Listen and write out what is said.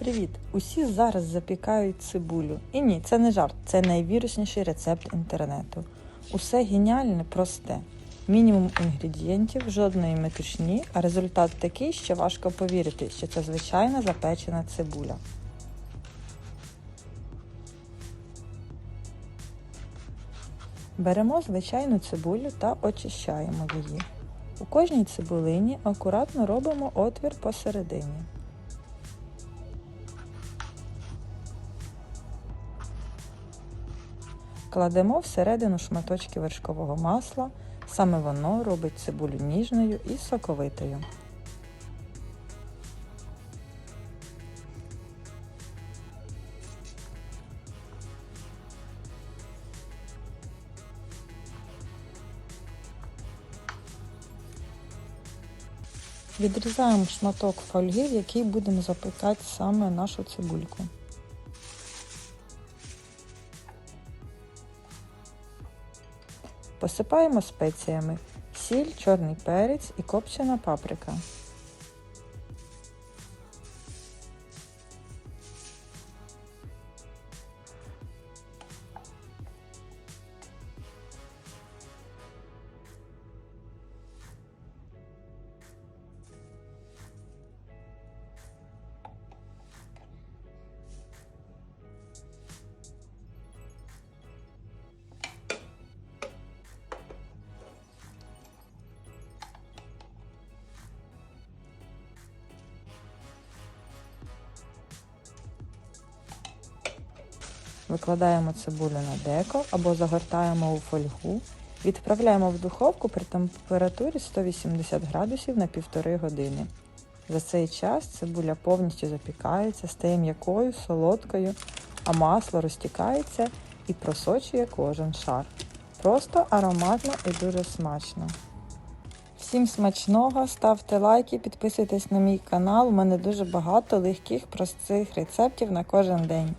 Привіт! Усі зараз запікають цибулю. І ні, це не жарт, це найвірусніший рецепт інтернету. Усе геніальне, просте. Мінімум інгредієнтів, жодної метушні, а результат такий, що важко повірити, що це звичайна запечена цибуля. Беремо звичайну цибулю та очищаємо її. У кожній цибулині акуратно робимо отвір посередині. Кладемо всередину шматочки вершкового масла, саме воно робить цибулю ніжною і соковитою. Відрізаємо шматок фольги, в який будемо запікати саме нашу цибульку. Посипаємо спеціями сіль, чорний перець і копчена паприка. Викладаємо цибулю на деко або загортаємо у фольгу. Відправляємо в духовку при температурі 180 градусів на півтори години. За цей час цибуля повністю запікається, стає м'якою, солодкою, а масло розтікається і просочує кожен шар. Просто ароматно і дуже смачно. Всім смачного, ставте лайки, підписуйтесь на мій канал. У мене дуже багато легких, простих рецептів на кожен день.